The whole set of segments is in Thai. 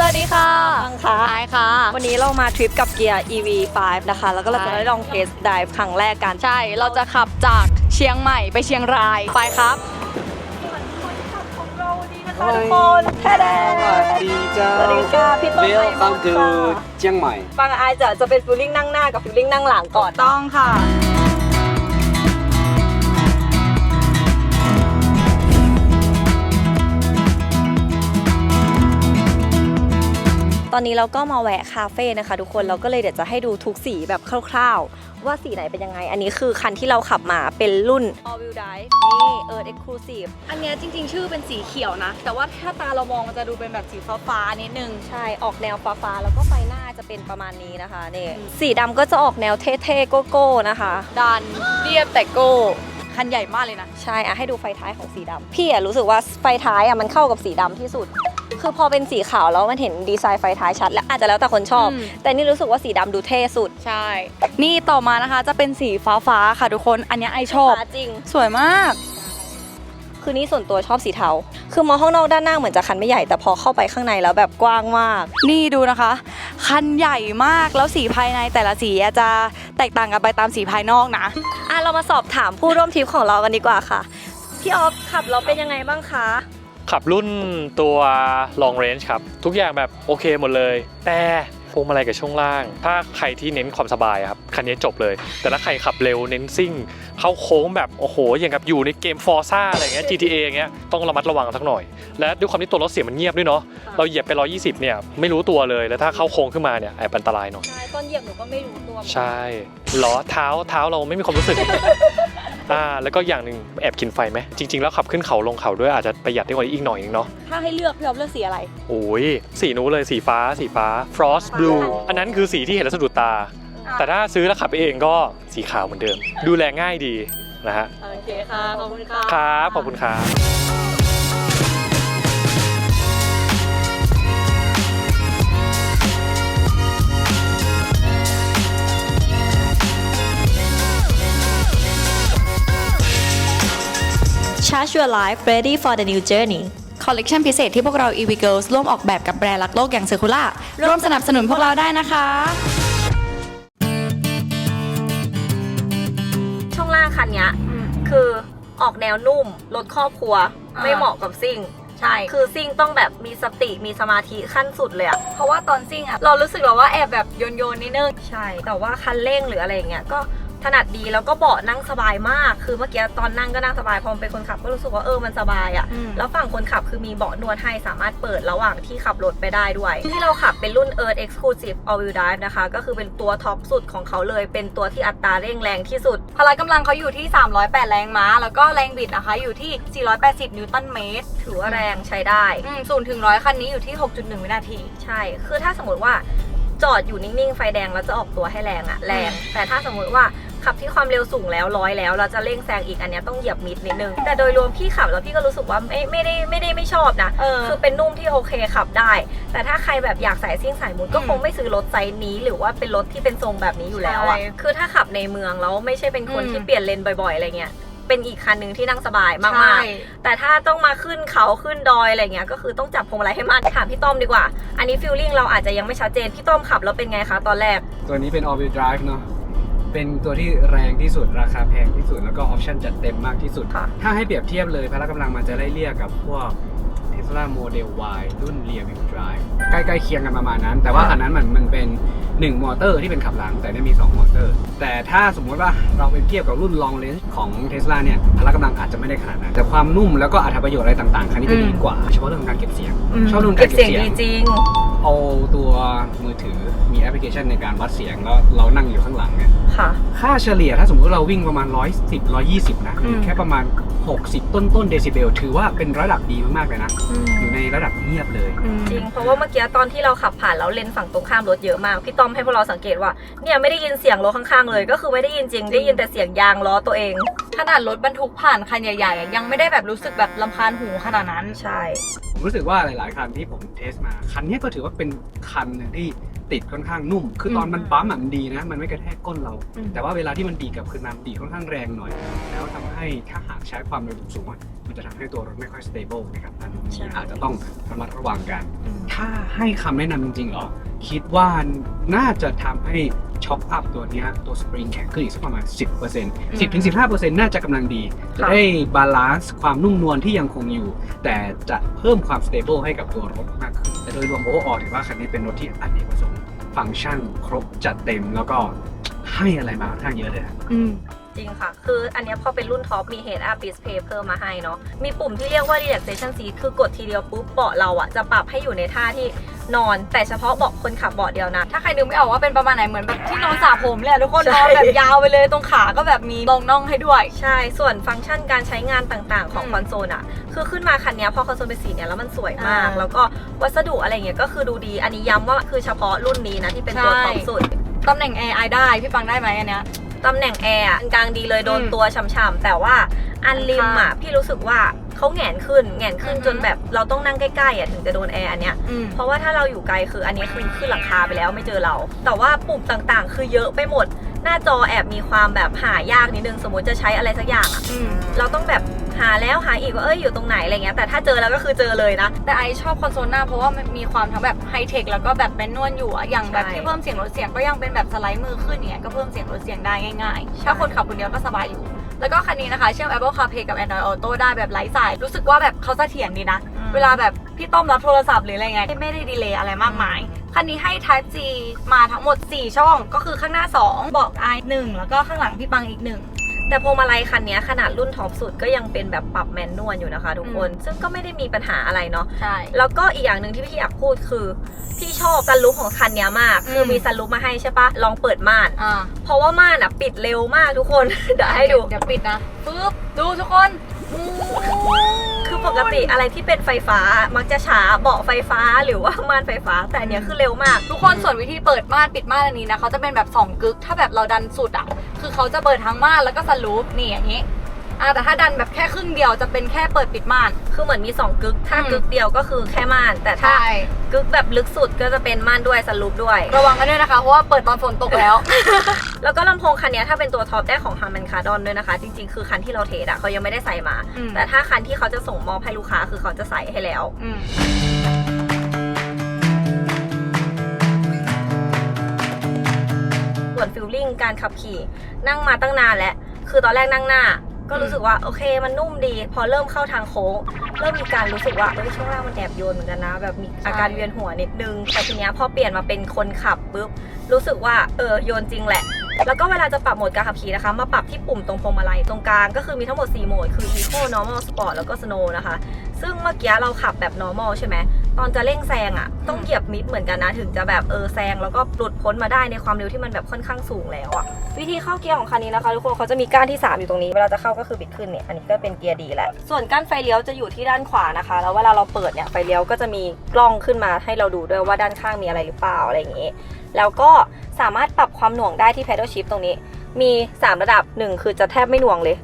สวัสดีค่ะบังค่ะไอายค่ะ วันนี้เรามาทริปกับเกียร์ EV5 นะคะ แล้วก็เราจะได้ลองเทสไดฟ์ครั้งแรกกัน ใช่ เราจะขับจากเชียงใหม่ไปเชียงราย ไปครับค่ะทุกคนแท้แดสวัสดีเจ้าสวัสดีค่ะพี่ต้นไม้ Welcome to ค่ะเชียงใหม่ บางอายจะจะเป็นฟิลลิ่งนั่งหน้ากับฟิลลิ่งนั่งหลังก่อน ต้องค่ะ ตอนนี้เราก็มาแวะคาเฟ่นะคะทุกคนเราก็เลยเดี๋ยวจะให้ดูทุกสีแบบคร่าวๆ ว่าสีไหนเป็นยังไง อันนี้คือคันที่เราขับมาเป็นรุ่น All Wheel Drive นี่ Earth Exclusive อันเนี้ยจริง ๆ ชื่อเป็นสีเขียวนะ แต่ว่าถ้าตาเรามองมันจะดูเป็นแบบสีฟ้าๆนิดนึง ใช่ ออกแนวฟ้าๆแล้วก็ไฟหน้าจะเป็นประมาณนี้นะคะนี่อืมสีดำก็จะออกแนวเท่ๆโก้ๆนะคะ ดันเรียบแต่โก้คันใหญ่มากเลยนะ ใช่อะให้ดูไฟท้ายของสีดำพี่อะรู้สึกว่าไฟท้ายอะมันเข้ากับสีดำที่สุด คือพอเป็นสีขาวแล้วมันเห็นดีไซน์ไฟท้ายชัด แล้วอาจจะแล้วแต่คนชอบ อืม แต่นี่รู้สึกว่าสีดำดูเท่สุดใช่ นี่ต่อมานะคะจะเป็นสีฟ้าๆค่ะทุกคน อันเนี้ยไอชอบ ฟ้าจริง สวยมาก คือนี่ส่วนตัวชอบสีเทา คือมองข้างนอกด้านหน้าเหมือนจะคันไม่ใหญ่ แต่พอเข้าไปข้างในแล้วแบบกว้างมาก นี่ดูนะคะ คันใหญ่มากแล้วสีภายในแต่ละสีอะจะแตกต่างกันไปตามสีภายนอกนะ อะเรามาสอบถามผู้ร่วมทริปของเรากันดีกว่าค่ะ พี่ออฟขับเราเป็นยังไงบ้างคะ ขับรุ่นตัว long range ครับ ทุกอย่างแบบโอเคหมดเลย แต่พวงมาลัยกับช่วงล่าง ถ้าใครที่เน้นความสบายอะครับคันนี้จบเลย แต่ถ้าใครขับเร็วเน้นซิ่ง เข้าโค้งแบบโอ้โห อย่างกับอยู่ในเกม Forza อะไรเงี้ย GTA อย่างเงี้ยต้องระมัดระวังสักหน่อย และด้วยความที่ตัวรถเสียงมันเงียบด้วยเนาะเราเหยียบไป 120 เนี่ยไม่รู้ตัวเลยแล้วถ้าเข้าโค้งขึ้นมาเนี่ยแอบอันตรายหน่อยใช่ต้นเหยียบหนูก็ไม่รู้ตัวใช่ล้อเท้าเท้าเราไม่มีความรู้สึก อ่าแล้วก็อย่างหนึ่งแอบกินไฟไหมจริง ๆ แล้วขับขึ้นเขาลงเขาด้วยอาจจะประหยัดได้กว่านี้อีกหน่อยนึงเนาะถ้าให้เลือกพี่ออฟเลือกสีอะไร โอ้ยสีนู้นเลยสีฟ้า สีฟ้า frost blue อันนั้นคือสีที่เห็นแล้วสะดุดตา แต่ถ้าซื้อแล้วขับเองก็สีขาวเหมือนเดิม ดูแลง่ายดีนะฮะโอเคค่ะ ขอบคุณค่ะครับขอบคุณครับ Charge your life ready for the new journey คอลเลกชันพิเศษที่พวกเรา EV Girls ร่วมออกแบบกับแบรนด์รักโลกอย่างเซอร์คูล่าร่วมสนับสนุนพวกเราได้นะคะ ช่วงล่างคันเนี้ยคือออกแนวนุ่มรถครอบครัวอ่าไม่เหมาะกับซิ่ง ใช่ คือซิ่งต้องแบบมีสติมีสมาธิขั้นสุดเลยอะเพราะว่าตอนซิ่งอะเรารู้สึกแบบว่าแอบแบบโยนโยนๆนิดนึง ใช่ แต่ว่าคันเร่งหรืออะไรอย่างเงี้ยก็ ถนัดดีแล้วก็เบาะนั่งสบายมาก คือเมื่อกี้ตอนนั่งก็นั่งสบายพอเป็นคนขับก็รู้สึกว่าเออมันสบายอะอืมแล้วฝั่งคนขับคือมีเบาะนวดให้สามารถเปิดระหว่างที่ขับรถไปได้ด้วย ที่เราขับเป็นรุ่น Earth Exclusive All Wheel Drive นะคะ ก็คือเป็นตัวท็อปสุดของเขาเลย เป็นตัวที่อัตราเร่งแรงที่สุด พละกำลังเขาอยู่ที่ 308 แรงม้า แล้วก็แรงบิดนะคะอยู่ที่ 480 นิวตันเมตร ถือว่าแรงใช้ได้อืมศูนย์ถึงร้อยคันนี้อยู่ที่ 6.1 วินาที ใช่ คือถ้าสมมติว่าจอดอยู่นิ่งๆ ไฟแดงแล้วจะออกตัวให้แรงอะแรง แต่ถ้าสมมติว่า ขับที่ความเร็วสูงแล้วร้อยแล้ว เราจะเร่งแซงอีกอันเนี้ยต้องเหยียบมิดนิดนึง แต่โดยรวมพี่ขับแล้วพี่ก็รู้สึกว่าไม่ไม่ได้ไม่ได้ไม่ชอบนะเออคือเป็นนุ่มที่โอเคขับได้ แต่ถ้าใครแบบอยากใส่ซิ่งสายมุนก็อืมคงไม่ซื้อรถไซส์นี้ หรือว่าเป็นรถที่เป็นทรงแบบนี้อยู่แล้วอะใช่คือถ้าขับในเมืองแล้วไม่ใช่เป็นคนอืมที่เปลี่ยนเลนบ่อยๆอะไรเงี้ยเป็นอีกคันหนึ่งที่นั่งสบายมากใช่ๆแต่ถ้าต้องมาขึ้นเขาขึ้นดอยอะไรเงี้ย ก็คือต้องจับพวงมาลัยให้มันถามพี่ต้อมดีกว่า อันนี้ฟิลลิ่งเราอาจจะยังไม่ชัดเจน พี่ต้อมขับแล้วเป็นไงคะตอนแรก ตัวนี้เป็น all wheel drive เนาะ เป็นตัวที่แรงที่สุดราคาแพงที่สุดแล้วก็ออปชั่นจัดเต็มมากที่สุด ค่ะ ถ้าให้เปรียบเทียบเลยพละกำลังมันจะไล่เลี่ยกับพวก Tesla Model Y รุ่น rear wheel drive ใกล้ๆเคียงกันประมาณนั้น แต่ว่าอันนั้นมันมันเป็น 1 มอเตอร์ที่เป็นขับหลัง แต่เนี่ยมี 2 มอเตอร์ แต่ถ้าสมมุติว่าเราไปเทียบกับรุ่น long range ของ Tesla เนี่ยพละกำลังอาจจะไม่ได้ขนาดนั้น แต่ความนุ่มแล้วก็อัตประโยชน์อะไรต่างๆ คันนี้จะดีกว่า เฉพาะเรื่องของการเก็บเสียง ชอบเรื่องกาเก็รบเก็บเสียงเสียดีงจริง เอาตัวมือถือมีแอปพลิเคชันในการวัดเสียงแล้วเรานั่งอยู่ข้างหลังเนี่ยค่ะ ค่าเฉลี่ยถ้าสมมติเราวิ่งประมาณ 110 120 นะ อืม แค่ประมาณ 60 ต้นต้นๆเดซิเบล ถือว่าเป็นระดับดีมากๆเลยนะอยู่ในระดับเงียบเลยจริง เพราะว่าเมื่อกี้ตอนที่เราขับผ่านแล้วเลนฝั่งตรงข้ามรถเยอะมาก พี่ต้อมให้พวกเราสังเกตว่า เนี่ยไม่ได้ยินเสียงรถข้างๆเลย ก็คือไม่ได้ยินจริง ได้ยินแต่เสียงยางล้อตัวเอง ขนาดรถบรรทุกผ่านคันใหญ่ๆอะยังไม่ได้แบบรู้สึกแบบลำคาญหูขนาดนั้น ใช่ ผมรู้สึกว่าหลาย ๆ คันที่ผมเทสมา คันนี้ก็ถือว่าเป็นคันหนึ่งที่ติดค่อนข้างนุ่ม คือตอนมันปั๊มอะมันดีนะ มันไม่กระแทกก้นเรา อืม แต่ว่าเวลาที่มันดีดกลับคืนมามันดีดค่อนข้างแรงหน่อย แล้วทำให้ถ้าหาก ใช้ความเร็วสูงๆอะมันจะทำให้ตัวรถไม่ค่อย stable นะครับอันใช่นี้อาจจะต้องระมัดระวังกัน ถ้าให้คำแนะนำจริงๆเหรอ คิดว่าน่าจะทำให้ช็อคอัพตัวเนี้ยตัวสปริงแข็งขึ้นอีกสักประมาณ 10% 10-15%น่าจะกำลังดี จะได้บาลานซ์ความนุ่มนวลที่ยังคงอยู่ แต่จะเพิ่มความ stable ให้กับตัวรถมากขึ้น แต่โดยรวมโอเวอร์ออถือว่าคันนี้เป็นรถที่อเนกประสงค์ฟังก์ชันครบจัดเต็มแล้วก็ให้อะไรมาค่อนข้างเยอะเลยนะอืม จริงค่ะ คืออันเนี้ยพอเป็นรุ่นท็อปมี Head Up Display เพิ่มมาให้เนาะ มีปุ่มที่เรียกว่า Relaxation Seat คือกดทีเดียวปุ๊บเบาะเราอะจะปรับให้อยู่ในท่าที่นอน แต่เฉพาะเบาะคนขับเบาะเดียวนะ ถ้าใครนึกไม่ออกว่าเป็นประมาณไหนเหมือนแบบที่นอนสระผมเลยอะทุกคนใช่นอนแบบยาวไปเลยตรงขาก็แบบมีรองน่องให้ด้วย ใช่ ส่วนฟังก์ชันการใช้งานต่างๆ ของอืมคอนโซลอะคือขึ้นมาคันเนี้ยพอคอนโซลเป็นสีเนี้ยแล้วมันสวยมากอ่าแล้วก็วัสดุอะไรเงี้ยก็คือดูดี อันนี้ย้ำว่าคือเฉพาะรุ่นนี้นะที่เป็นตัวใช่ท็อปสุดตำแหน่ง AI ได้พี่ปังได้ไหมอันเนี้ย ตำแหน่งแอร์อะกลางดีเลยโดนอืมตัวช่ำๆแต่ว่าอันริมอะพี่รู้สึกว่าเขาแหงนขึ้นแหงนขึ้นอือฮึจนแบบเราต้องนั่งใกล้ๆอะถึงจะโดนแอร์อันเนี้ยอืม เพราะว่าถ้าเราอยู่ไกลคืออันนี้คือขึ้นหลังคาไปแล้วไม่เจอเรา แต่ว่าปุ่มต่างๆ คือเยอะไปหมด หน้าจอแอบมีความแบบหายากนิดนึงสมมติจะใช้อะไรสักอย่างอะอืมเราต้องแบบ หาแล้วหาอีกว่าเอ้ยอยู่ตรงไหนอะไรเงี้ยแต่ถ้าเจอแล้วก็คือเจอเลยนะ แต่ไอชอบคอนโซลหน้าเพราะว่ามันมีความทั้งแบบไฮเทคแล้วก็แบบแมนนวลอยู่อะอย่างแบบใช่ที่เพิ่มเสียงลดเสียงก็ยังเป็นแบบสไลด์มือขึ้นอย่างเงี้ยก็เพิ่มเสียงลดเสียงได้ง่ายๆถ้าคนขับคนเดียวก็สบายอยู่แล้วก็คันนี้นะคะเชื่อม Apple CarPlay กับ Android Auto ได้แบบไร้สาย รู้สึกว่าแบบเขาเสถียรดีนะ เวลาแบบพี่ต้อมรับโทรศัพท์หรืออะไรเงี้ยไม่ได้ดีเลย์อะไรมากมาย คันนี้ให้ Type G มาทั้งหมด 4 ช่อง ก็คือข้างหน้า 2 บอก i 1แล้วก็ข้างหลังพี่ปังอีก 1 แต่พวงมาลัยคันเนี้ยขนาดรุ่นท็อปสุดก็ยังเป็นแบบปรับแมนนวลอยู่นะคะทุกคน ซึ่งก็ไม่ได้มีปัญหาอะไรเนาะใช่แล้วก็อีกอย่างหนึ่งที่พี่อยากพูดคือ พี่ชอบซันรูฟของคันเนี้ยมาก คือมมีซันรูฟมาให้ใช่ปะลองเปิดม่านอ่าเพราะว่าม่านอะปิดเร็วมากทุกคน เดี๋ยวให้ดู เดี๋ยวปิดนะปึ๊บดูทุกคนมู คือปกติอะไรที่เป็นไฟฟ้ามักจะช้าเบาะไฟฟ้าหรือว่าม่านไฟฟ้า แต่อันเนี้ยคือเร็วมาก ทุกคนส่วนวิธีเปิดม่านปิดม่านอันนี้นะเขาจะเป็นแบบ2กึก ถ้าแบบเราดันสุดอะ คือเขาจะเปิดทั้งม่านแล้วก็สลูปนี่อย่างนี้ อ่าแต่ถ้าดันแบบแค่ครึ่งเดียวจะเป็นแค่เปิดปิดม่าน คือเหมือนมี 2กึก ถ้าอืม กึกเดียวก็คือแค่ม่าน แต่ถ้ากึกแบบลึกสุดก็จะเป็นม่านด้วยสลูปด้วย ระวังกันด้วยนะคะ เพราะว่าเปิดตอนฝนตกแล้ว แล้วก็ลำโพงคันเนี้ยถ้าเป็นตัวท็อปได้ของ Harman Kardon ด้วยนะคะ จริงๆ คือคันที่เราเทสอะเขายังไม่ได้ใส่มา อืม แต่ถ้าคันที่เขาจะส่งมอบให้ลูกค้าคือเขาจะใส่ให้แล้ว อืมส่วนฟิลลิ่งการขับขี่นั่งมาตั้งนานแล้ว คือตอนแรกนั่งหน้า ก็รู้สึกว่าโอเคมันนุ่มดี พอเริ่มเข้าทางโค้งเริ่มมีการรู้สึกว่าเอ้ยช่วงล่างมันแอบโยนเหมือนกันนะ แบบมีอาการเวียนหัวนิดนึงแต่ทีเนี้ยพอเปลี่ยนมาเป็นคนขับปุ๊บรู้สึกว่าเออโยนจริงแหละแล้วก็เวลาจะปรับโหมดการขับขี่นะคะ มาปรับที่ปุ่มตรงพวงมาลัยตรงกลางก็คือมีทั้งหมด 4 โหมด คือ Eco Normal Sport แล้วก็ Snow นะคะ ซึ่งเมื่อกี้เราขับแบบ normal ใช่ไหม ตอนจะเร่งแซงอะ่ะ ต้องเหยียบมิดเหมือนกันนะ ถึงจะแบบเออแซงแล้วก็หลุดพ้นมาได้ในความเร็วที่มันแบบค่อนข้างสูงแล้วอะ่ะวิธีเข้าเกียร์ของคันนี้นะคะทุกคนเขาจะมีก้านที่ 3 อยู่ตรงนี้เวลาจะเข้าก็คือบิดขึ้นเนี่ยอันนี้ก็เป็นเกียร์ดีแหละส่วนก้านไฟเลี้ยวจะอยู่ที่ด้านขวานะคะ แล้วเวลาเราเปิดเนี่ยไฟเลี้ยวก็จะมีกล้องขึ้นมาให้เราดูด้วยว่าด้านข้างมีอะไรหรือเปล่าอะไรอย่างงี้ แล้วก็สามารถปรับความหน่วงได้ที่ pedal shift ตรงนี้ มี 3 ระดับ 1 คือจะแทบไม่หน่วงเลย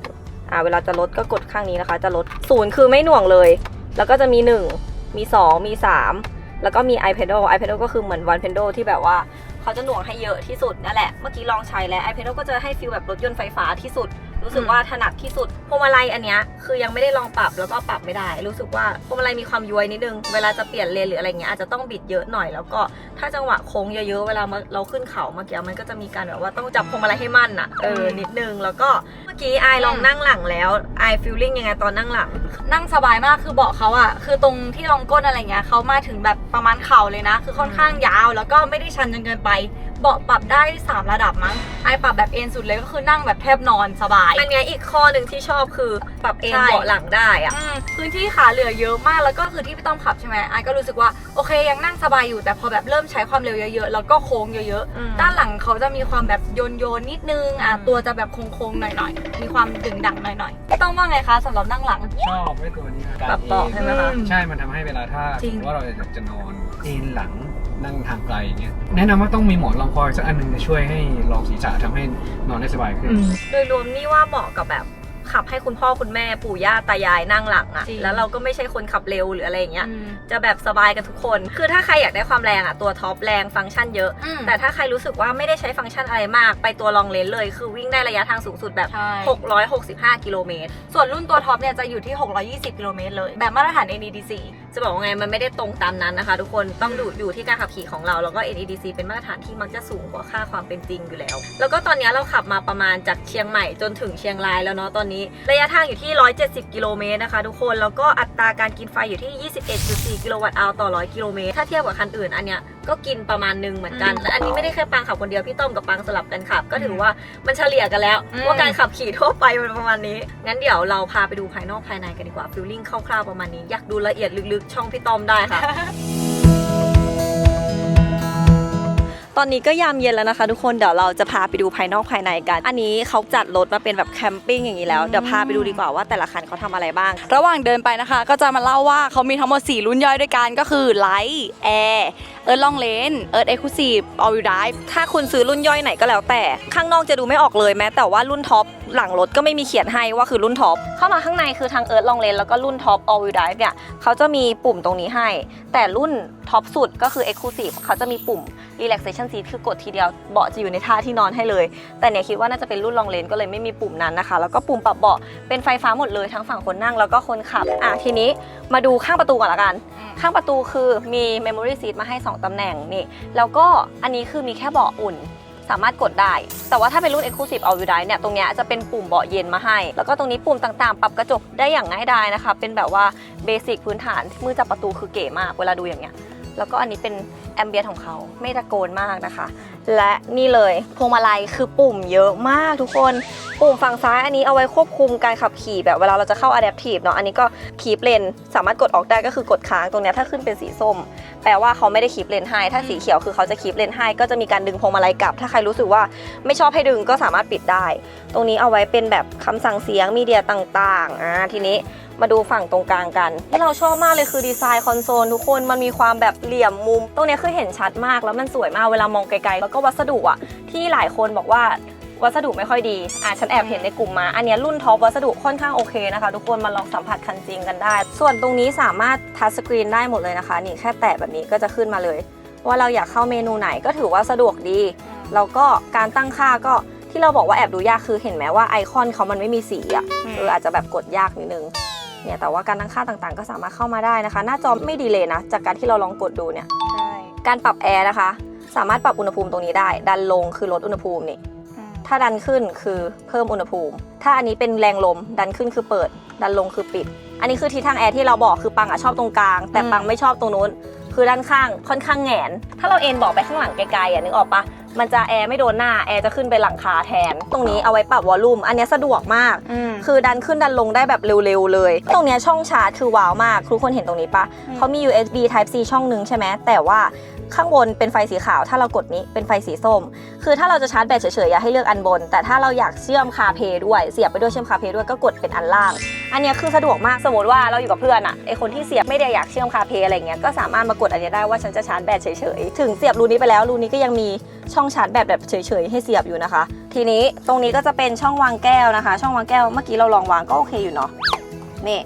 อ่าเวลาจะลดก็กดข้างนี้นะคะ จะลดศูนย์คือไม่หน่วงเลย แล้วก็จะมี 1 มี 2 มี 3 แล้วก็มี iPedal iPedal ก็คือเหมือน One Pedal ที่แบบว่าเขาจะหน่วงให้เยอะที่สุดนั่นแหละ เมื่อกี้ลองใช้แล้ว iPedal ก็จะให้ฟีลแบบรถยนต์ไฟฟ้าที่สุด รู้สึกว่าถนัดที่สุดพวงมาลัยอันเนี้ยคือยังไม่ได้ลองปรับแล้วก็ปรับไม่ได้ รู้สึกว่าพวงมาลัยมีความย้วยนิดนึงเวลาจะเปลี่ยนเลนหรืออะไรเงี้ยอาจจะต้องบิดเยอะหน่อยแล้วก็ถ้าจังหวะโค้งเยอะๆเวลาเราขึ้นเขาเมื่อกี้มันก็จะมีการแบบว่าต้องจับพวงมาลัยให้มั่นอะเออนิดนึงแล้วก็เมื่อกี้ไอายลองนั่งหลังแล้วไอฟีลลิ่งยังไงตอนนั่งหลัง นั่งสบายมากคือเบาะเขาอะคือตรงที่รองก้นอะไรเงี้ยเขามาถึงแบบประมาณเข่าเลยนะ คือค่อนข้างยาว แล้วก็ไม่ได้ชันจนเกินไป เบาะปรับได้ 3 ระดับมั้งไอปรับแบบเอนสุดเลยก็คือนั่งแบบแทบนอนสบาย อันเนี้ยอีกข้อหนึ่งที่ชอบคือปรับเอนใช่ เบาะหลังได้อะ อืมพื้นที่ขาเหลือเยอะมากแล้วก็คือที่พี่ต้อมขับใช่ไหมไอก็รู้สึกว่าโอเคยังนั่งสบายอยู่แต่พอแบบเริ่มใช้ความเร็วเยอะๆแล้วก็โค้งเยอะอืม ๆ ด้านหลังเขาจะมีความแบบโยนโยนๆนิดนึงอะอืมตัวจะแบบโค้งๆหน่อยๆมีความดึงดังหน่อยๆพี่ต้อมว่าไงคะสำหรับนั่งหลัง ชอบไว้ตัวนี้ปรับเบาะใช่ไหมคะ ใช่ มันทำให้เวลาถ้าจริง สมมติว่าเราอยากจะนอนเอนหลัง นั่งทางไกลอย่างเงี้ยแนะนำว่าต้องมีหมอนรองคอยสักอันหนึงจะช่วยให้รองศีรษะทำให้นอนได้สบายขึ้นโดยรวมนี่ว่าเหมาะกับแบบขับให้คุณพ่อคุณแม่ปู่ย่าตายายนั่งหลังอะจริง แล้วเราก็ไม่ใช่คนขับเร็วหรืออะไรอย่างเงี้ยอืมจะแบบสบายกันทุกคน คือถ้าใครอยากได้ความแรงอะตัวท็อปแรงฟังก์ชันเยอะ อืมแต่ถ้าใครรู้สึกว่าไม่ได้ใช้ฟังก์ชันอะไรมาก ไปตัวลองเลนเลย คือวิ่งได้ระยะทางสูงสุดแบบ ใช่665 กิโลเมตร ส่วนรุ่นตัวท็อปเนี่ยจะอยู่ที่ 620 กิโลเมตรเลย แบบมาตรฐาน NEDC จะบอกว่าไงมันไม่ได้ตรงตามนั้นนะคะ ทุกคนต้องดูอยู่ที่การขับขี่ของเรา แล้วก็ NEDC เป็นมาตรฐานที่มักจะสูงกว่าค่าความเป็นจริงอยู่แล้ว แล้วก็ตอนนี้เราขับมาประมาณจากเชียงใหม่จนถึงเชียงรายแล้วเนาะตอนนี้ ระยะทางอยู่ที่ 170 กิโลเมตรนะคะ ทุกคนแล้วก็อัตราการกินไฟอยู่ที่ 21.4 กิโลวัตต์อาวต่อ 100 กิโลเมตรถ้าเทียบกับคันอื่นอันเนี้ยก็กินประมาณหนึงเหมือนกันอืมและอันนี้ไม่ได้แค่ปังขับคนเดียวพี่ต้อมกับปังสลับกันขับ ก็ถือว่ามันเฉลี่ยกันแล้วอืมว่าการขับขี่ทั่วไปมันประมาณนี้งั้นเดี๋ยวเราพาไปดูภายนอกภายในกันดีกว่าฟิลลิ่งคร่าวๆประมาณนี้อยากดูละเอียดลึกๆช่องพี่ต้อมได้ค่ะ ตอนนี้ก็ยามเย็นแล้วนะคะ ทุกคนเดี๋ยวเราจะพาไปดูภายนอกภายในกัน อันนี้เขาจัดรถมาเป็นแบบแคมปิ้งอย่างนี้แล้วเดี๋ยวพาไปดูดีกว่าว่าแต่ละคันเขาทำอะไรบ้าง ระหว่างเดินไปนะคะ ก็จะมาเล่าว่าเขามีทั้งหมด4รุ่นย่อยด้วยกันก็คือ Light Air เอิร์ l ลองเลนเอิร์ e เอ็กซ์คลูซีฟออล d ได e ถ้าคุณซื้อรุ่นย่อยไหนก็แล้วแต่ ข้างนอกจะดูไม่ออกเลยแม้แต่ว่ารุ่นท็อปหลังรถก็ไม่มีเขียนให้ว่าคือรุ่นท็อปเข้ามาข้างในคือทางเอิร์ธลองเลนแล้วก็รุ่นท็อป all wheel drive เนี่ยเขาจะมีปุ่มตรงนี้ให้ แต่รุ่นท็อปสุดก็คือ exclusive เขาจะมีปุ่ม relaxation seat คือกดทีเดียวเบาะจะอยู่ในท่าที่นอนให้เลย แต่เนี่ยคิดว่าน่าจะเป็นรุ่นลองเลนก็เลยไม่มีปุ่มนั้นนะคะ แล้วก็ปุ่มปรับเบาะเป็นไฟฟ้าหมดเลยทั้งฝั่งคนนั่งแล้วก็คนขับอะทีนี้มาดูข้างประตูก่อนละกัน ข้างประตูคือมี memory seat มาให้2ตำแหน่งนี่ แล้วก็อันนี้คือมีแค่เบาะอุ่น สามารถกดได้ แต่ว่าถ้าเป็นรุ่น Exclusive All Wheel Drive เนี่ย ตรงเนี้ยจะเป็นปุ่มเบาะเย็นมาให้ แล้วก็ตรงนี้ปุ่มต่างๆ ปรับกระจกได้อย่างง่ายดายนะคะ เป็นแบบว่าเบสิกพื้นฐาน มือจับประตูคือเก๋มาก เวลาดูอย่างเงี้ย แล้วก็อันนี้เป็นแอมเบียนของเขาไม่ตะโกนมากนะคะ และนี่เลยพวงมาลัยคือปุ่มเยอะมากทุกคน ปุ่มฝั่งซ้ายอันนี้เอาไว้ควบคุมการขับขี่แบบเวลาเราจะเข้า Adaptive เนาะอันนี้ก็คีปเลนสามารถกดออกได้ก็คือกดค้างตรงนี้ถ้าขึ้นเป็นสีส้ม แปลว่าเขาไม่ได้คีปเลนให้ ถ้าสีเขียวคือเขาจะคีปเลนให้ ก็จะมีการดึงพวงมาลัยกลับ ถ้าใครรู้สึกว่าไม่ชอบให้ดึงก็สามารถปิดได้ ตรงนี้เอาไว้เป็นแบบคำสั่งเสียงมีเดียต่างๆอ่าทีนี้ มาดูฝั่งตรงกลางกัน ที่เราชอบมากเลยคือดีไซน์คอนโซลทุกคนมันมีความแบบเหลี่ยมมุม ตรงนี้คือเห็นชัดมากแล้วมันสวยมากเวลามองไกลๆ แล้วก็วัสดุอะที่หลายคนบอกว่าวัสดุไม่ค่อยดี อะฉันแอบเห็นในกลุ่มมา อันนี้รุ่นท็อปวัสดุค่อนข้างโอเคนะคะ ทุกคนมาลองสัมผัสคันจริงกันได้ ส่วนตรงนี้สามารถทัชสกรีนได้หมดเลยนะคะ นี่แค่แตะแบบนี้ก็จะขึ้นมาเลย ว่าเราอยากเข้าเมนูไหนก็ถือว่าสะดวกดี แล้วก็การตั้งค่าก็ที่เราบอกว่าแอบดูยากคือเห็นไหมว่าไอคอนเขามันไม่มีสีอะเอออาจจะแบบกดยากนิดนึง เนี่ยแต่ว่าการตั้งค่าต่างๆ ก็สามารถเข้ามาได้นะคะ หน้าจอไม่ดีเลยนะ จากการที่เราลองกดดูเนี่ยใช่การปรับแอร์นะคะ สามารถปรับอุณหภูมิตรงนี้ได้ ดันลงคือลดอุณหภูมินี่ถ้าดันขึ้นคือเพิ่มอุณหภูมิ ถ้าอันนี้เป็นแรงลมดันขึ้นคือเปิด ดันลงคือปิด อันนี้คือทิศทางแอร์ที่เราบอกคือปังอะชอบตรงกลาง แต่ปังไม่ชอบตรงนู้น คือด้านข้างค่อนข้างแหงน ถ้าเราเอ็นเบอกไปข้างหลังไกลๆอะนึกออกปะ มันจะแอร์ไม่โดนหน้าแอร์จะขึ้นไปหลังคาแทน ตรงนี้เอาไว้ปรับวอลลุ่มอันเนี้ยสะดวกมากอืมคือดันขึ้นดันลงได้แบบเร็วๆเลย ตรงเนี้ยช่องชาร์จคือว้าวมากทุกคนเห็นตรงนี้ปะอืมเขามี USB Type C ช่องหนึ่งใช่ไหมแต่ว่าข้างบนเป็นไฟสีขาว ถ้าเรากดนี้เป็นไฟสีส้ม คือถ้าเราจะชาร์จแบตเฉยๆอยากให้เลือกอันบน แต่ถ้าเราอยากเชื่อมคาเพย์ด้วยเสียบไปด้วยเชื่อมคาเพย์ด้วยก็กดเป็นอันล่าง อันเนี้ยคือสะดวกมากสมมติว่าเราอยู่กับเพื่อนอะไอคนที่เสียบไม่ได้อยากเชื่อมคาเพย์อะไรเงี้ยก็สามารถมากดอันเนี้ยได้ว่าฉันจะชาร์จแบตเฉยๆถึงเสียบรูนี้ไปแล้วรูนี้ก็ยังมีช่องชาร์จแบตแบบเฉยๆให้เสียบอยู่นะคะ ทีนี้ตรงนี้ก็จะเป็นช่องวางแก้วนะคะ ช่องวางแก้วเมื่อกี้เราลองวางก็โอเคอยู่เนาะนี่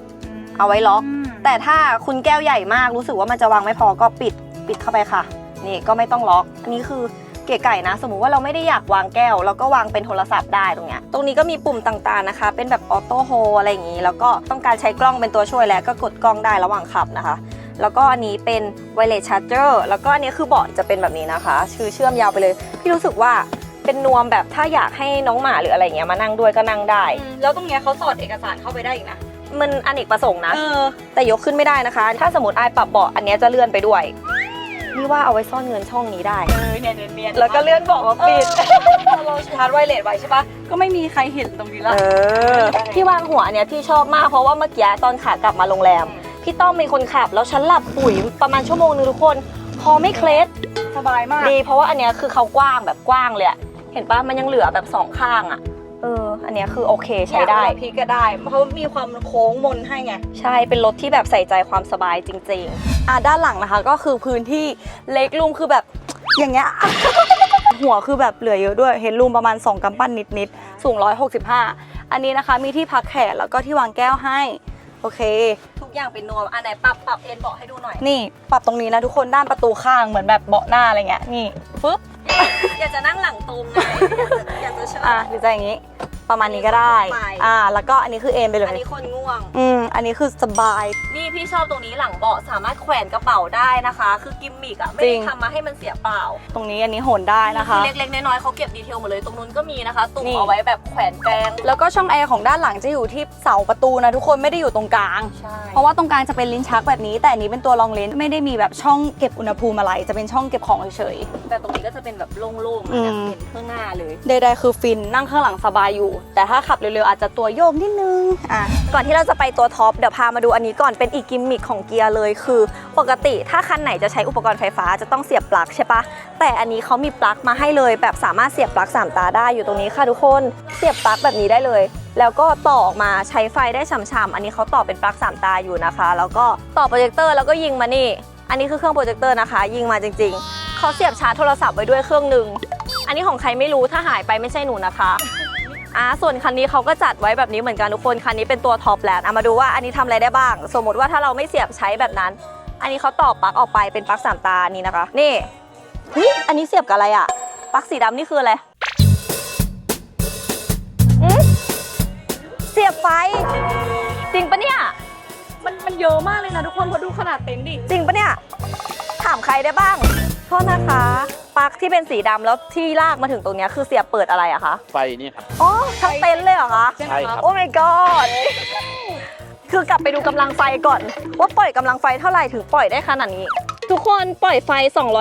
เอาไว้ล็อก แต่ถ้าคุณแก้วใหญ่มากรู้สึกว่ามันจะวางไม่พอก็ปิด ปิดเข้าไปค่ะ นี่ก็ไม่ต้องล็อก อันนี้คือเก๋ไก่นะ สมมุติว่าเราไม่ได้อยากวางแก้ว เราก็วางเป็นโทรศัพท์ได้ตรงเนี้ย ตรงนี้ก็มีปุ่มต่างๆนะคะ เป็นแบบออโต้โฮอะไรอย่างนี้ แล้วก็ต้องการใช้กล้องเป็นตัวช่วยแล้วก็กดกล้องได้ระหว่างขับนะคะ แล้วก็อันนี้เป็นไวเลสชาร์เจอร์แล้วก็อันนี้คือเบาะจะเป็นแบบนี้นะคะคือเชื่อมยาวไปเลย พี่รู้สึกว่าเป็นนวมแบบถ้าอยากให้น้องหมาหรืออะไรเงี้ยมานั่งด้วยก็นั่งได้ แล้วตรงเนี้ยเขาสอดเอกสารเข้าไปได้อีกนะ มันอเนกประสงค์นะเออแต่ยกขึ้นไม่ได้นะคะ ถ้าสมมติไอายปรับเบาะอันเนี้ยจะเลื่อนไปด้วย นี่ว่าเอาไว้ซ่อนเงินช่องนี้ได้ เออเนี่ยเนียนๆแล้วก็เลื่อนเบาะมาปิดพอเราชาร์จไวเลสไว้ใช่ปะก็ไม่มีใครเห็นตรงนี้ละ เออที่วางหัวอันเนี้ยพี่ชอบมากเพราะว่าเมื่อกี้ตอนขากลับมาโรงแรม พี่ต้อมเป็นคนขับ แล้วฉันหลับปุ๋ยประมาณชั่วโมงนึงทุกคนคอไม่เคล็ดสบายมาก ดีเพราะว่าอันเนี้ยคือเขากว้างแบบกว้างเลยอะเห็นปะมันยังเหลือแบบสองข้างอะ เออ อันเนี้ยคือโอเคใช้ได้พลิกก็ได้ เพราะมีความโค้งมนให้ไง ใช่ เป็นรถที่แบบใส่ใจความสบายจริงอะด้านหลังนะคะก็คือพื้นที่เล็กลุมคือแบบอย่างเงี้ย หัวคือแบบเหลือเยอะด้วย เห็นลุมประมาณ 2กำปั้นนิดๆ สูง 165 อันนี้นะคะมีที่พักแขนแล้วก็ที่วางแก้วให้ โอเค ทุกอย่างเป็นนวมอันไหนปรับปรับเอ็นเบาะให้ดูหน่อย นี่ปรับตรงนี้นะทุกคนด้านประตูข้างเหมือนแบบเบาะหน้าอะไรเงี้ย นี่ปึ๊บ อยากจะนั่งหลังตรงไง อยากจะอยากจะชอบอะหรือจะอย่างงี้ ประมาณนี้ก็ได้ไปอ่า แล้วก็อันนี้คือเอนไปเลอันยนี้คนง่วง อืม อันนี้คือสบาย นี่พี่ชอบตรงนี้หลังเบาะสามารถแขวนกระเป๋าได้นะคะ คือกิมมิกอะไม่จริได้งทำมาให้มันเสียเปล่า ตรงนี้อันนี้โหนได้นะคะอเล็กๆน้อยๆเขาเก็บดีเทลหมดเลยตรงนู้นก็มีนะคะตุ่มนี่เอาไว้แบบแขวนแกงแล้วก็ช่องแอร์ของด้านหลังจะอยู่ที่เสาประตูนะทุกคนไม่ได้อยู่ตรงกลางใช่เพราะว่าตรงกลางจะเป็นลิ้นชักแบบนี้ แต่อันนี้เป็นตัวรองเลนส์ไม่ได้มีแบบช่องเก็บอุณหภูมิอะไร จะเป็นช่องเก็บของเฉยแต่ตรงนี้ก็จะเป็นแบบโล่งๆอือะม เห็นข้างหน้าเลยๆใดๆคือฟินนั่งข้างหลังสบายอยู่ แต่ถ้าขับเร็วๆอาจจะตัวโยกนิดนึงอะก่อนที่เราจะไปตัวท็อปเดี๋ยวพามาดูอันนี้ก่อนเป็นอีกกิมมิคของเกียร์เลยคือ ปกติถ้าคันไหนจะใช้อุปกรณ์ไฟฟ้าจะต้องเสียบปลั๊กใช่ปะแต่อันนี้เขามีปลั๊กมาให้เลย แบบสามารถเสียบปลั๊กสามตาได้อยู่ตรงนี้ค่ะทุกคนเสียบปลั๊กแบบนี้ได้เลย แล้วก็ต่อออกมาใช้ไฟได้ฉ่ำๆอันนี้เขาต่อเป็นปลั๊กสามตาอยู่นะคะ แล้วก็ต่อโปรเจคเตอร์แล้วก็ยิงมานี่ อันนี้คือเครื่องโปรเจคเตอร์นะคะ ยิงมาจริง ๆ เขาเสียบชาร์จโทรศัพท์ไว้ด้วยเครื่องหนึ่งอันนี้ของใครไม่รู้ถ้าหายไปไม่ใช่หนูนะคะอ่าส่วนคันนี้เขาก็จัดไว้แบบนี้เหมือนกันทุกคนคันนี้เป็นตัวท็อปแล้วอะมาดูว่าอันนี้ทำอะไรได้บ้าง สมมติว่าถ้าเราไม่เสียบใช้แบบนั้น อันนี้เขาต่อปลั๊กออกไปเป็นปลั๊กสามตานี่นะคะ นี่เฮ้ยอันนี้เสียบกับอะไรอะปลั๊กสีดำนี่คืออะไรอืมเสียบไฟ จริงปะเนี่ยมันมันเยอะมากเลยนะทุกคนเพราะดูขนาดเต็นท์ดิจริงปะเนี่ยถามใครได้บ้าง โทษนะคะปลั๊กที่เป็นสีดำแล้วที่ลากมาถึงตรงเนี้ยคือเสียบเปิดอะไรอะคะไฟนี่ครับ อ๋อทั้งเต็นท์เลยเหรอคะ ใช่ครับ โอ้ my god คือกลับไปดูกำลังไฟก่อน ว่าปล่อยกำลังไฟเท่าไหร่ถึงปล่อยได้ขนาดนี้ ทุกคนปล่อยไฟ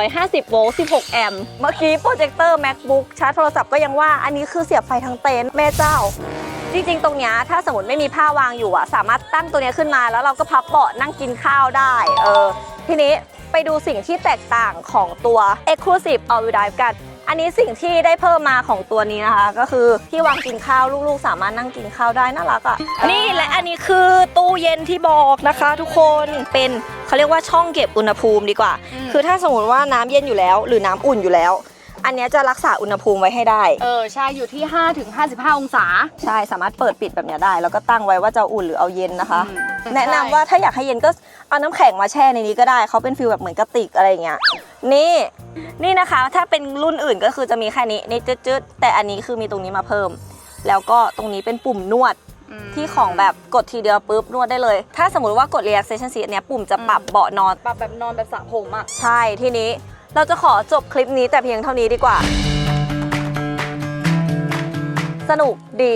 250 โวลต์ 16 แอมป์ เมื่อกี้โปรเจคเตอร์ MacBook ชาร์จโทรศัพท์ก็ยังว่า อันนี้คือเสียบไฟทั้งเต็นท์แม่เจ้า จริงๆ ตรงเนี้ยถ้าสมมติไม่มีผ้าวางอยู่อะสามารถตั้งตัวเนี้ยขึ้นมาแล้วเราก็พับเบาะนั่งกินข้าวได้ เออ ทีนี้ ไปดูสิ่งที่แตกต่างของตัว Exclusive All Wheel Drive กัน อันนี้สิ่งที่ได้เพิ่มมาของตัวนี้นะคะ ก็คือที่วางกินข้าวลูกๆ สามารถนั่งกินข้าวได้น่ารักอะ่ะ นี่และอันนี้คือตู้เย็นที่บอกนะคะ ทุกคนเป็นเขาเรียกว่าช่องเก็บอุณหภูมิดีกว่า คือถ้าสมมติว่าน้ำเย็นอยู่แล้ว หรือน้ำอุ่นอยู่แล้ว อันเนี้ยจะรักษาอุณหภูมิไว้ให้ได้ เออ ใช่ อยู่ที่ 5 ถึง 55 องศา ใช่ สามารถเปิดปิดแบบเนี้ยได้ แล้วก็ตั้งไว้ว่าจะเอาอุ่นหรือเอาเย็นนะคะ อืมแนะนำว่าถ้าอยากให้เย็นก็เอาน้ำแข็งมาแช่ในนี้ก็ได้ เขาเป็นฟิลแบบเหมือนกระติกอะไรอย่างเงี้ย นี่ นี่นะคะ ถ้าเป็นรุ่นอื่นก็คือจะมีแค่นี้นี่จืดๆแต่อันนี้คือมีตรงนี้มาเพิ่ม แล้วก็ตรงนี้เป็นปุ่มนวดที่ของแบบกดทีเดียวปุ๊บนวดได้เลย ถ้าสมมติว่ากด relaxation seat อันเนี้ยปุ่มจะปรับเบาะนอน ปรับแบบนอนแบบสระผมอะ ใช่ ทีนี้ เราจะขอจบคลิปนี้แต่เพียงเท่านี้ดีกว่า สนุกดี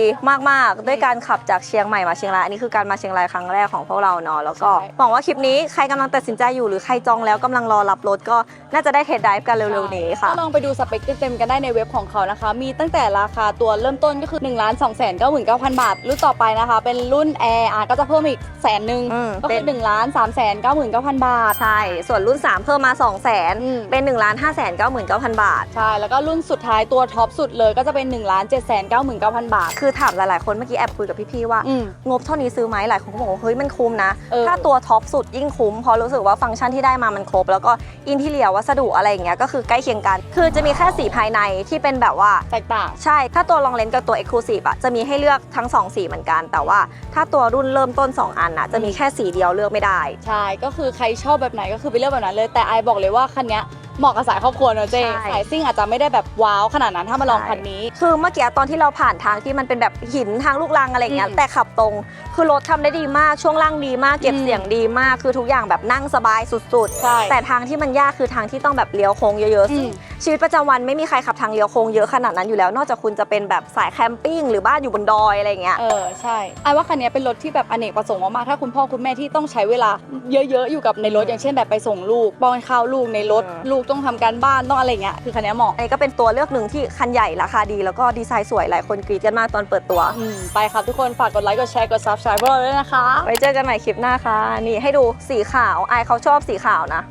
มากๆ ด้วยการขับจากเชียงใหม่มาเชียงรายอันนี้คือการมาเชียงรายครั้งแรกของพวกเราเนาะแล้วก็ใช่หวังว่าคลิปนี้ใครกำลังตัดสินใจอยู่หรือใครจองแล้วกำลังรอรับรถก็น่าจะได้เทสไดฟ์กันเร็วๆนี้ค่ะ ก็ลองไปดูสเปคเต็มๆกันได้ในเว็บของเขานะคะ มีตั้งแต่ราคาตัวเริ่มต้นก็คือ1นึ่งล้านสองแสนเก้าหมื่นเก้าพันบาท รุ่นต่อไปนะคะ เป็นรุ่น Air อะก็จะเพิ่มอีกแสนหนึ่งอืมก็เป็คือน1นึ่งล้านสามแสนเก้าหมื่นเก้าพันบาท ใช่ ส่วนรุ่น 3 เพิ่มมา 2 0 0 0 0 0อืมเป็น1นึ่งล้านห้าแสนเก้าหมื่นเก้าพันบาท ใช่ แล้วก็รุ่นสุดท้ายตัวท็อปสุดเลยก็จะเป็น1นึ่งล้านเจ็ดแสนเก้าหมื่นเก้าพันบาท คือถามหลายๆ คนเมื่อกี้แอบคุยกับพี่ๆว่าอืมงบเท่านี้ซื้อไหมหลายคนก็บอกว่าเฮ้ยมันคุ้มนะเออถ้าตัวท็อปสุดยิ่งคุ้มเพราะรู้สึกว่าฟังก์ชันที่ได้มามันครบ แล้วก็อินทีเลียวัสดุอะไรอย่างเงี้ยก็คือใกล้เคียงกัน คือจะมีแค่สีภายในที่เป็นแบบว่าแตกต่างใช่ ถ้าตัวลองเลนส์กับตัว Exclusive อะจะมีให้เลือกทั้ง 2 สีเหมือนกัน แต่ว่าถ้าตัวรุ่นเริ่มต้น 2 อันอะจะมีแค่สีเดียวเลือกไม่ได้ ใช่ก็คือใครชอบแบบไหนก็คือไปเลือกแบบนั้นเลยแต่ไอบอกเลยว่าคันเนี้ยเหมาะกับสายครอบครัวเนอะเจ๊ใช่ สายซิ่งอาจจะไม่ได้แบบว้าวขนาดนั้นถ้ามาลองคันนี้ คือเมื่อกี้ตอนที่เราผ่านทางที่มันเป็นแบบหินทางลูกรังอะไรอย่างเงี้ยอืมแต่ขับตรง คือรถทำได้ดีมากช่วงล่างดีมากเก็บอืม เสียงดีมากคือทุกอย่างแบบนั่งสบายสุดใช่ ๆ แต่ทางที่มันยากคือทางที่ต้องแบบเลี้ยวโค้งเยอะๆซึ่งอืม ชีวิตประจำวันไม่มีใครขับทางเลี้ยวโค้งเยอะขนาดนั้นอยู่แล้ว นอกจากคุณจะเป็นแบบสายแคมปิ้งหรือบ้านอยู่บนดอยอะไรอย่างเงี้ย เออใช่ไอว่าคันนี้เป็นรถที่แบบอเนกประสงค์มากๆถ้าคุณพ่อคุณแม่ที่ต้องใช้เวลาเยอะๆอยู่กับในรถอย่างเช่นแบบไปส่งลูกป้อนข้าวลูกในรถเออลูกต้องทำการบ้านต้องอะไรเงี้ยคือคันนี้เหมาะอันนี้ก็เป็นตัวเลือกหนึ่งที่คันใหญ่ราคาดีแล้วก็ดีไซน์สวยหลายคนกรี๊ดกันมากตอนเปิดตัวอืมไปครับทุกคนฝากกดไลค์กดแชร์กด subscribe พวกเราด้วยนะคะไว้เจอกันใหม่คลิปหน้าค่ะนี่ให้ดูสีขาวไอายเขาชอบสีขาวนะ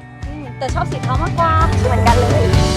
แต่ชอบสีเทามากกว่าเหมือนกันเลย